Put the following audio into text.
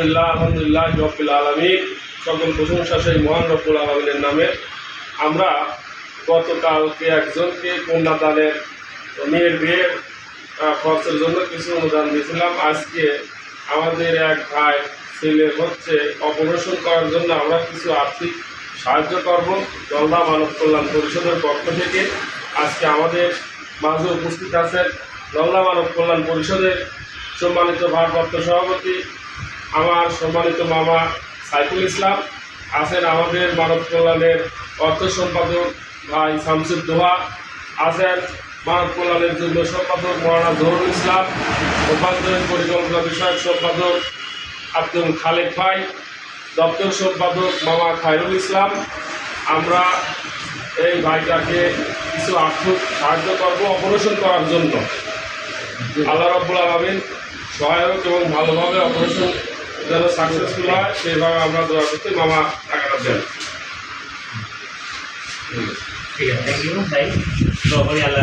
আলহামদুলিল্লাহ আলহামদুলিল্লাহ রব্বুল আলমিন। সকল প্রশংসা সেই মহান রব্বুল আলমিনের নামে। আমরা গতকালকে একজনকে কন্যাদানের মেয়ের বিয়ের খরচের জন্য কিছু অনুদান দিয়েছিলাম। আজকে আমাদের এক ভাই ছেলে হচ্ছে অপারেশন করার জন্য আমরা কিছু আর্থিক সাহায্য করব। জলদা মানব কল্যাণ পরিষদের পক্ষ থেকে। আজকে আমাদের মাঝে উপস্থিত আছেন জলদা মানব কল্যাণ পরিষদের সম্মানিত ভারপ্রাপ্ত সভাপতি আমার সম্মানিত মামা সাইফুল ইসলাম আছেন আমাদের মানব কল্যাণের অর্থ সম্পাদক ভাই শামসুদ দোহা আছেন মানব কল্যাণের যুগ্ম সম্পাদক মহানা জহুরুল ইসলাম উপান্তরীণ পরিকল্পনা বিষয়ক সম্পাদক আব্দুল খালেক ভাই দপ্তর সম্পাদক মামা খায়রুল ইসলাম। আমরা এই ভাইটাকে কিছু আর্থিক সাহায্য করব অপারেশন করার জন্য। আল্লাহ রাব্বুল আলমিন সহায়ক এবং ভালোভাবে অপারেশন যেন সাকসেসফুল হয় সেইভাবে আমরা দোয়া করতে মামা টাকাটা দেন। ঠিক আছে থ্যাংক ইউ ভাই আল্লাহ